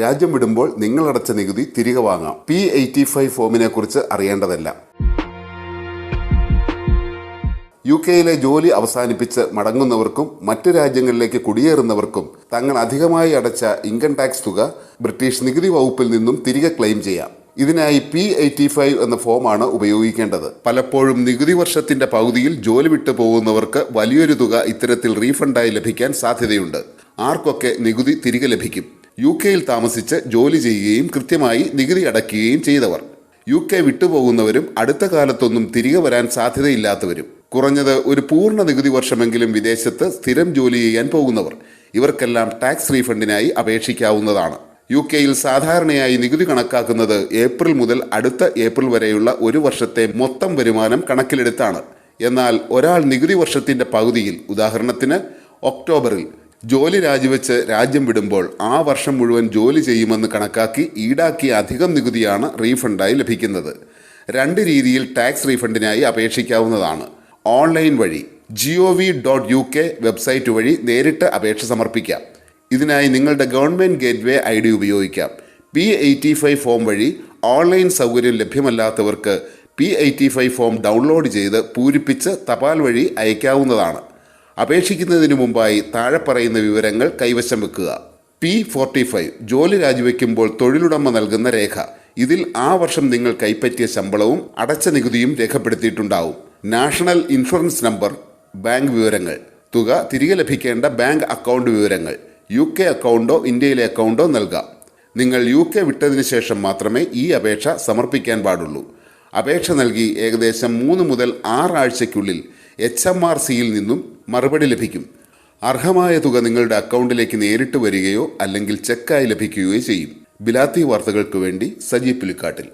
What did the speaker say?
രാജ്യം വിടുമ്പോൾ നിങ്ങൾ അടച്ച നികുതി തിരികെ വാങ്ങാം. പി എയ്റ്റി ഫൈവ് ഫോമിനെ കുറിച്ച് അറിയേണ്ടതല്ല. യു കെയിലെ ജോലി അവസാനിപ്പിച്ച് മടങ്ങുന്നവർക്കും മറ്റ് രാജ്യങ്ങളിലേക്ക് കുടിയേറുന്നവർക്കും തങ്ങൾ അധികമായി അടച്ച ഇൻകം ടാക്സ് തുക ബ്രിട്ടീഷ് നികുതി വകുപ്പിൽ നിന്നും തിരികെ ക്ലെയിം ചെയ്യാം. ഇതിനായി പി എയ്റ്റി ഫൈവ് എന്ന ഫോമാണ് ഉപയോഗിക്കേണ്ടത്. പലപ്പോഴും നികുതി വർഷത്തിന്റെ പകുതിയിൽ ജോലി വിട്ടു പോകുന്നവർക്ക് വലിയൊരു തുക ഇത്തരത്തിൽ റീഫണ്ടായി ലഭിക്കാൻ സാധ്യതയുണ്ട്. ആർക്കൊക്കെ നികുതി തിരികെ ലഭിക്കും? യു കെയിൽ താമസിച്ച് ജോലി ചെയ്യുകയും കൃത്യമായി നികുതി അടയ്ക്കുകയും ചെയ്തവർ. യു കെ വിട്ടുപോകുന്നവരും അടുത്ത കാലത്തൊന്നും തിരികെ വരാൻ സാധ്യതയില്ലാത്തവരും. കുറഞ്ഞത് ഒരു പൂർണ നികുതി വർഷമെങ്കിലും വിദേശത്ത് സ്ഥിരം ജോലി ചെയ്യാൻ പോകുന്നവർ. ഇവർക്കെല്ലാം ടാക്സ് റീഫണ്ടിനായി അപേക്ഷിക്കാവുന്നതാണ്. യു കെയിൽ സാധാരണയായി നികുതി കണക്കാക്കുന്നത് ഏപ്രിൽ മുതൽ അടുത്ത ഏപ്രിൽ വരെയുള്ള ഒരു വർഷത്തെ മൊത്തം വരുമാനം കണക്കിലെടുത്താണ്. എന്നാൽ ഒരാൾ നികുതി വർഷത്തിന്റെ പകുതിയിൽ ഉദാഹരണത്തിന് ഒക്ടോബറിൽ ജോലി രാജിവെച്ച് രാജ്യം വിടുമ്പോൾ ആ വർഷം മുഴുവൻ ജോലി ചെയ്യുമെന്ന് കണക്കാക്കി ഈടാക്കിയ അധികം നികുതിയാണ് റീഫണ്ടായി ലഭിക്കുന്നത്. രണ്ട് രീതിയിൽ ടാക്സ് റീഫണ്ടിനായി അപേക്ഷിക്കാവുന്നതാണ്. ഓൺലൈൻ വഴി G O V dot U K website വഴി നേരിട്ട് അപേക്ഷ സമർപ്പിക്കാം. ഇതിനായി നിങ്ങളുടെ ഗവൺമെന്റ് ഗേറ്റ്വേ ഐ ഡി ഉപയോഗിക്കാം. പി എയ്റ്റി ഫൈവ് ഫോം വഴി ഓൺലൈൻ സൗകര്യം ലഭ്യമല്ലാത്തവർക്ക് P eighty five form download ചെയ്ത് പൂരിപ്പിച്ച് തപാൽ വഴി അയക്കാവുന്നതാണ്. അപേക്ഷിക്കുന്നതിന് മുമ്പായി താഴെ പറയുന്ന വിവരങ്ങൾ കൈവശം വെക്കുക. പി ഫോർട്ടി ഫൈവ് ജോലി രാജിവെക്കുമ്പോൾ തൊഴിലുടമ നൽകുന്ന രേഖ. ഇതിൽ ആ വർഷം നിങ്ങൾ കൈപ്പറ്റിയ ശമ്പളവും അടച്ച നികുതിയും രേഖപ്പെടുത്തിയിട്ടുണ്ടാവും. നാഷണൽ ഇൻഷുറൻസ് നമ്പർ ബാങ്ക് വിവരങ്ങൾ. തുക തിരികെ ലഭിക്കേണ്ട ബാങ്ക് അക്കൗണ്ട് വിവരങ്ങൾ. യു കെ അക്കൗണ്ടോ ഇന്ത്യയിലെ അക്കൗണ്ടോ നൽകാം. നിങ്ങൾ യു കെ വിട്ടതിന് ശേഷം മാത്രമേ ഈ അപേക്ഷ സമർപ്പിക്കാൻ പാടുള്ളൂ. അപേക്ഷ നൽകി ഏകദേശം മൂന്ന് മുതൽ ആറാഴ്ചയ്ക്കുള്ളിൽ എച്ച് എം ആർ സിയിൽ നിന്നും മറുപടി ലഭിക്കും. അർഹമായ തുക നിങ്ങളുടെ അക്കൗണ്ടിലേക്ക് നേരിട്ട് വരികയോ അല്ലെങ്കിൽ ചെക്കായി ലഭിക്കുകയോ ചെയ്യും. ബിലാത്തി വാർത്തകൾക്ക് വേണ്ടി സജീവ് പുലിക്കാട്ടിൽ.